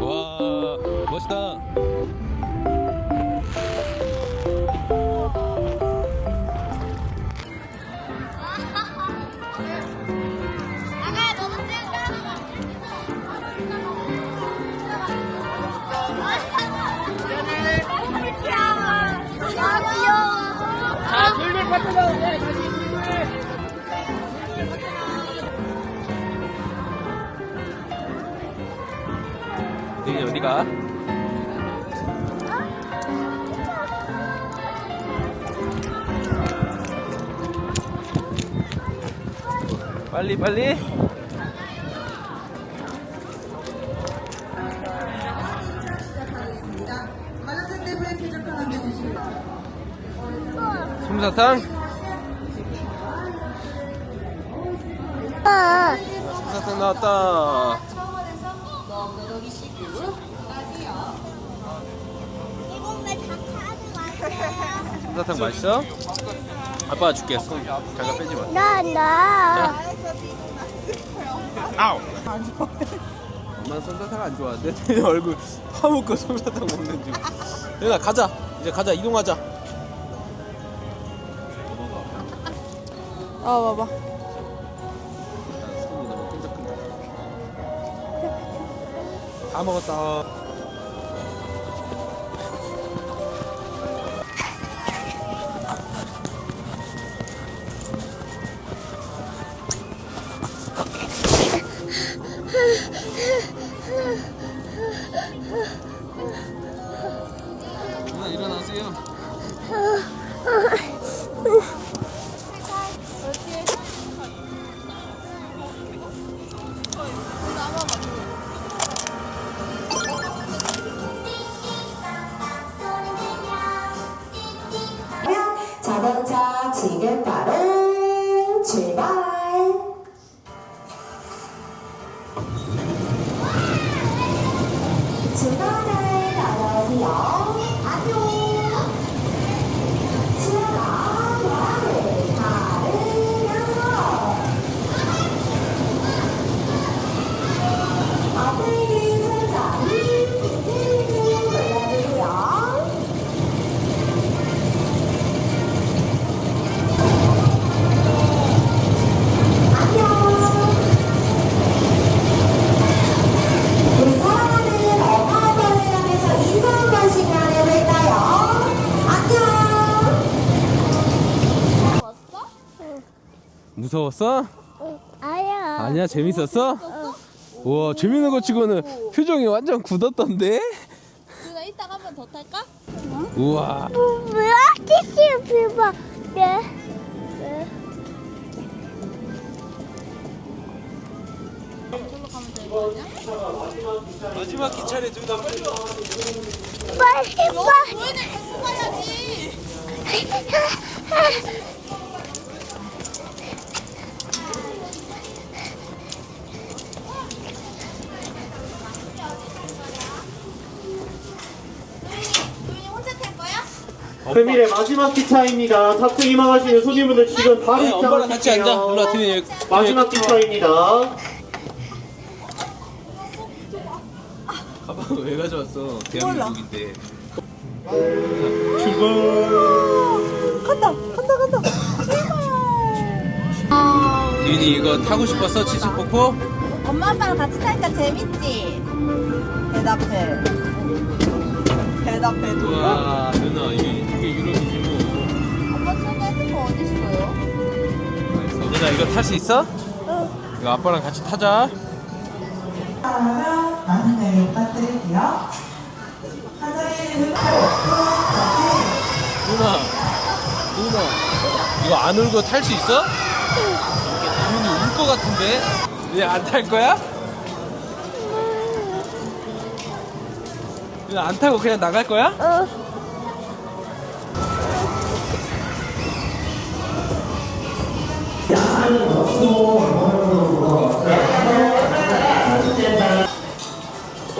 와 멋있다. 여기 어디가? 빨리 빨리. 솜사탕? 솜사탕 나왔다. 솜사탕 맛있어? 아빠가 줄게. 손 잠깐 빼지 마. 나, 나. 아우. 엄마 솜사탕 안 좋아하는데 얼굴 파묻고 솜사탕 먹는 중. 얘나 가자. 이제 가자. 이동하자. 아 봐봐 손이 너무 끈적끈적. 다 먹었다. 바로 무서웠어? 아야. 아니야 재밌었어? 우와 재밌는 거 치고는 표정이 완전 굳었던데? 누나 이따가 한 번 더 탈까? 우와 뭐야? 티슈 비봐. 네. 네. 마지막 기차에 둘다 빨리 빨리. 너희는 행복 가야지. 도윤이 혼자 탈 거야? 금일의 마지막 기차입니다. 탑승 희망하시는 손님분들 지금 바로 네, 엄마랑 같이 앉아. 일로 와 입장하실게요. 드니 마지막 기차입니다. 가방 왜 가져왔어? 대한민국인데. 간다 간다 간다. 유인이 이거 타고 싶었어 치즈포포? 엄마 아빠랑 같이 타니까 재밌지? 대답해. 대답해 도 우와 탈 수 있어? 이거 아빠랑 같이 타자 많은 부탁드릴게요 누나 누나 이거 안 울고 탈 수 있어? 유인이 울것 같은데 얘 안 탈 거야? 누나 안 타고 그냥 나갈 거야? 어.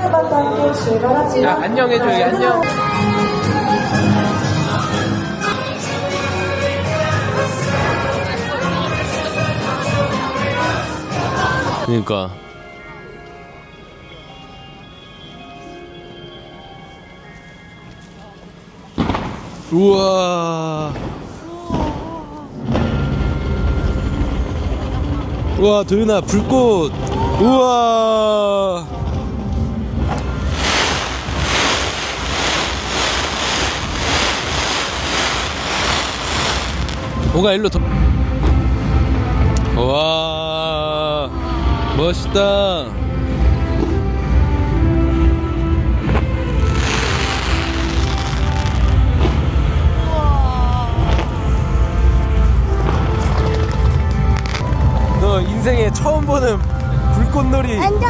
는 밤과 함께 출발합니다. 야 안녕해줘 여기 안녕. 그니까. 우와. 우와 도윤아 불꽃. 우와 뭐가 일로 더... 와 멋있다. 너 인생에 처음 보는 불꽃놀이. 안돼